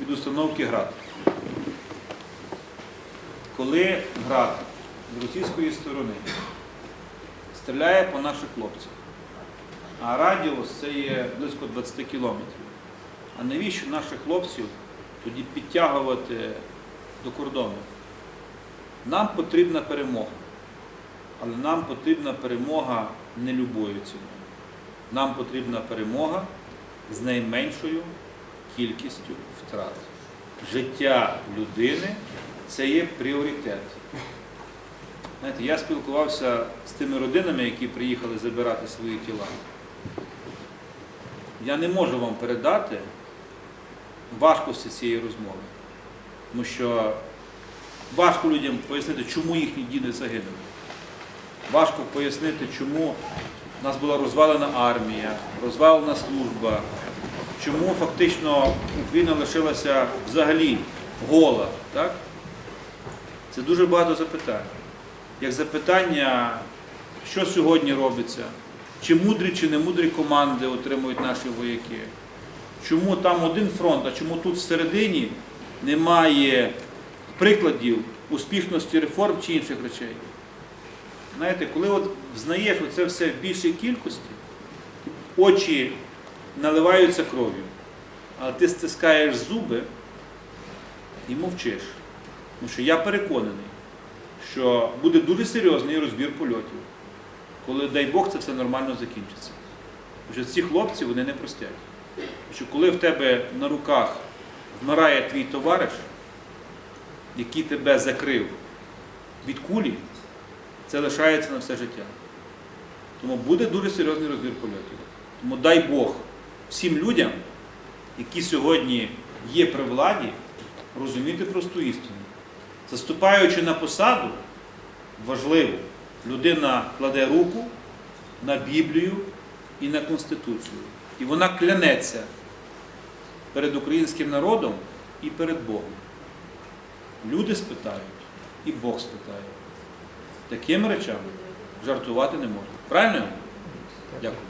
від установки ГРАД. Коли ГРАД з російської сторони стріляє по наших хлопцях, а радіус це є близько 20 кілометрів. А навіщо наших хлопців тоді підтягувати до кордону? Нам потрібна перемога. Але нам потрібна перемога не любою ціною. Нам потрібна перемога з найменшою кількістю втрат. Життя людини це є пріоритет. Знаєте, я спілкувався з тими родинами, які приїхали забирати свої тіла. Я не можу вам передати важкості цієї розмови. Тому що важко людям пояснити, чому їхні діти загинули. Важко пояснити, чому в нас була розвалена армія, розвалена служба, чому фактично Україна лишилася взагалі гола. Так? Це дуже багато запитань. Як запитання, що сьогодні робиться, чи мудрі, чи не мудрі команди отримують наші вояки, чому там один фронт, а чому тут всередині немає прикладів успішності реформ чи інших речей. Знаєте, коли от взнаєш це все в більшій кількості, очі наливаються кров'ю, але ти стискаєш зуби і мовчиш. Тому що я переконаний, що буде дуже серйозний розбір польотів, коли, дай Бог, це все нормально закінчиться. Тому що ці хлопці вони не простять. Тому що коли в тебе на руках вмирає твій товариш, який тебе закрив від кулі, це лишається на все життя. Тому буде дуже серйозний розбір польотів. Тому дай Бог всім людям, які сьогодні є при владі, розуміти просту істину. Заступаючи на посаду, важливо, людина кладе руку на Біблію і на Конституцію. І вона клянеться перед українським народом і перед Богом. Люди спитають, і Бог спитає. Такими речами жартувати не можна. Правильно? Дякую.